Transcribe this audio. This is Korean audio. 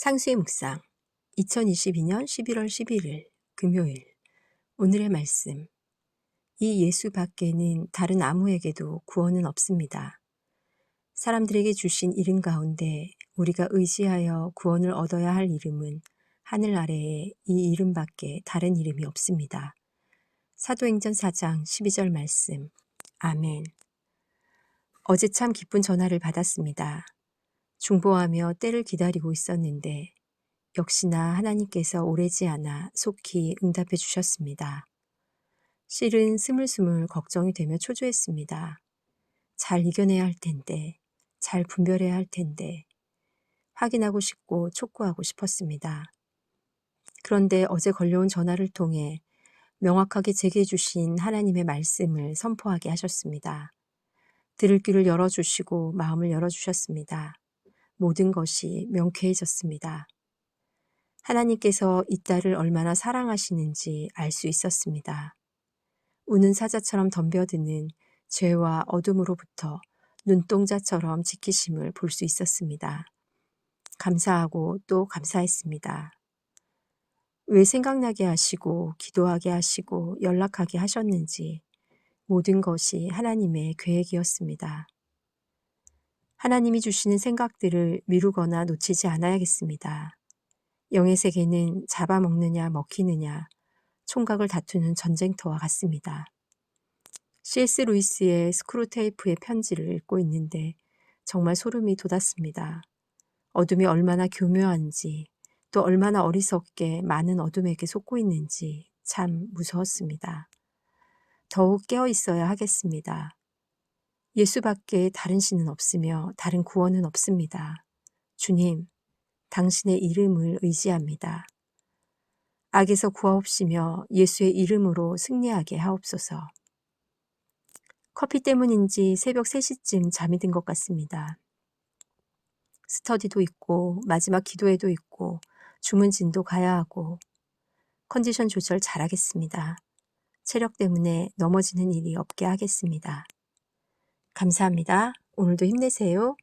상수의 묵상 2022년 11월 11일 금요일 오늘의 말씀 이 예수 밖에는 다른 아무에게도 구원은 없습니다. 사람들에게 주신 이름 가운데 우리가 의지하여 구원을 얻어야 할 이름은 하늘 아래에 이 이름밖에 다른 이름이 없습니다. 사도행전 4장 12절 말씀 아멘 어제 참 기쁜 전화를 받았습니다. 중보하며 때를 기다리고 있었는데 역시나 하나님께서 오래지 않아 속히 응답해 주셨습니다. 실은 스물스물 걱정이 되며 초조했습니다. 잘 이겨내야 할 텐데, 잘 분별해야 할 텐데, 확인하고 싶고 촉구하고 싶었습니다. 그런데 어제 걸려온 전화를 통해 명확하게 제게 주신 하나님의 말씀을 선포하게 하셨습니다. 들을 귀를 열어주시고 마음을 열어주셨습니다. 모든 것이 명쾌해졌습니다. 하나님께서 이 딸을 얼마나 사랑하시는지 알 수 있었습니다. 우는 사자처럼 덤벼드는 죄와 어둠으로부터 눈동자처럼 지키심을 볼 수 있었습니다. 감사하고 또 감사했습니다. 왜 생각나게 하시고 기도하게 하시고 연락하게 하셨는지 모든 것이 하나님의 계획이었습니다. 하나님이 주시는 생각들을 미루거나 놓치지 않아야겠습니다. 영의 세계는 잡아먹느냐 먹히느냐 총각을 다투는 전쟁터와 같습니다. C.S. 루이스의 스크루테이프의 편지를 읽고 있는데 정말 소름이 돋았습니다. 어둠이 얼마나 교묘한지 또 얼마나 어리석게 많은 어둠에게 속고 있는지 참 무서웠습니다. 더욱 깨어 있어야 하겠습니다. 예수밖에 다른 신은 없으며 다른 구원은 없습니다. 주님, 당신의 이름을 의지합니다. 악에서 구하옵시며 예수의 이름으로 승리하게 하옵소서. 커피 때문인지 새벽 3시쯤 잠이 든 것 같습니다. 스터디도 있고 마지막 기도회도 있고 주문진도 가야 하고 컨디션 조절 잘하겠습니다. 체력 때문에 넘어지는 일이 없게 하겠습니다. 감사합니다. 오늘도 힘내세요.